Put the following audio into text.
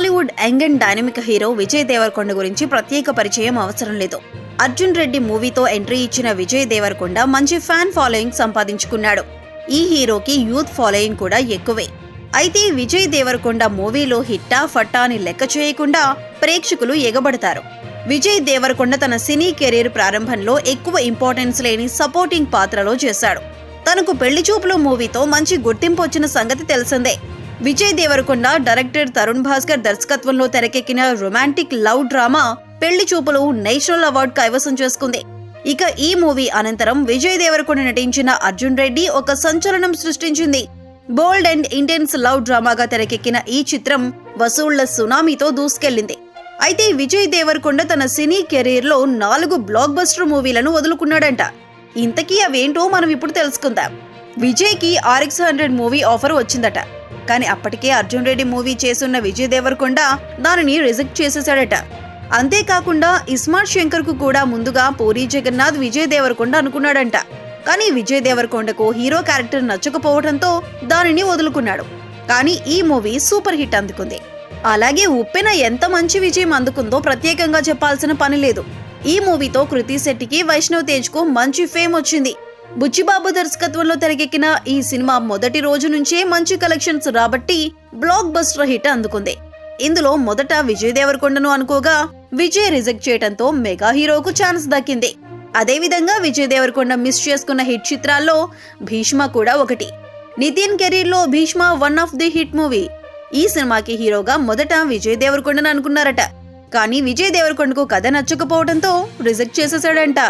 Tollywood young and dynamic hero Vijay Deverakonda గురించి ప్రత్యేక పరిచయం అవసరం లేదు. అర్జున్ రెడ్డి మూవీతో ఎంట్రీ ఇచ్చిన విజయ్ దేవరకొండ మంచి ఫ్యాన్ ఫాలోయింగ్ సంపాదించుకున్నాడు. ఈ హీరోకి యూత్ ఫాలోయింగ్ కూడా ఎక్కువే. అయితే విజయ్ దేవరకొండ మూవీలో హిట్టా ఫట్టా అని లెక్క చేయకుండా ప్రేక్షకులు ఎగబడతారు. విజయ్ దేవరకొండ తన సినీ కెరీర్ ప్రారంభంలో ఎక్కువ ఇంపార్టెన్స్ లేని సపోర్టింగ్ పాత్రలో చేశాడు. తనకు పెళ్ళి చూపులు మూవీతో మంచి గుర్తింపు వచ్చిన సంగతి తెలిసిందే. విజయ్ దేవరకొండ డైరెక్టర్ తరుణ్ భాస్కర్ దర్శకత్వంలో తెరకెక్కిన రొమాంటిక్ లవ్ డ్రామా పెళ్ళి చూపులు నేషనల్ అవార్డు కైవసం చేసుకుంది. ఇక ఈ మూవీ అనంతరం విజయ్ దేవరకొండ నటించిన అర్జున్ రెడ్డి ఒక సంచలనం సృష్టించింది. బోల్డ్ అండ్ ఇంటెన్స్ లవ్ డ్రామాగా తెరకెక్కిన ఈ చిత్రం వసూళ్ళ సునామీతో దూసుకెళ్ళింది అయితే విజయ్ దేవరకొండ తన సినీ కెరీర్లో నాలుగు బ్లాక్ బస్టర్ మూవీలను వదులుకున్నాడంట. ఇంతకీ అవేంటో మనం ఇప్పుడు తెలుసుకుందాం. విజయ్కి ఆర్ఎక్స్ హండ్రెడ్ మూవీ ఆఫర్ వచ్చిందట. కానీ అప్పటికే అర్జున్ రెడ్డి మూవీ చేసున్న విజయ్ దేవరకొండ దానిని రిజెక్ట్ చేసేశాడట. అంతేకాకుండా ఇస్మార్ట్ శంకర్కు కూడా ముందుగా పూరి జగన్నాథ్ విజయ్ దేవరకొండ అనుకున్నాడంట. కానీ విజయ్ దేవరకొండకు హీరో క్యారెక్టర్ నచ్చకపోవడంతో దానిని వదులుకున్నాడు. కానీ ఈ మూవీ సూపర్ హిట్ అందుకుంది. అలాగే ఉప్పెన ఎంత మంచి విజయం అందుకుందో ప్రత్యేకంగా చెప్పాల్సిన పని లేదు. ఈ మూవీతో కృతి శెట్టికి వైష్ణవ్ తేజ్కు మంచి ఫేమ్ వచ్చింది. బుచ్చిబాబు దర్శకత్వంలో తెరకెక్కిన ఈ సినిమా మొదటి రోజు నుంచే మంచి కలెక్షన్స్ రాబట్టి బ్లాక్ బస్టర్ హిట్ అందుకుంది. ఇందులో మొదట విజయ్ దేవరకొండను అనుకోగా విజయ్ రిజెక్ట్ చేయడంతో మెగా హీరోకు ఛాన్స్ దక్కింది. అదేవిధంగా విజయ్ దేవరకొండ మిస్ చేసుకున్న హిట్ చిత్రాల్లో భీష్మ కూడా ఒకటి. నితిన్ కెరీర్లో Bheeshma one of the hit movie. ఈ సినిమాకి హీరోగా మొదట విజయ్ దేవరకొండను అనుకున్నారట. కానీ విజయ్ దేవరకొండకు కథ నచ్చకపోవడంతో రిజెక్ట్ చేసేసాడంట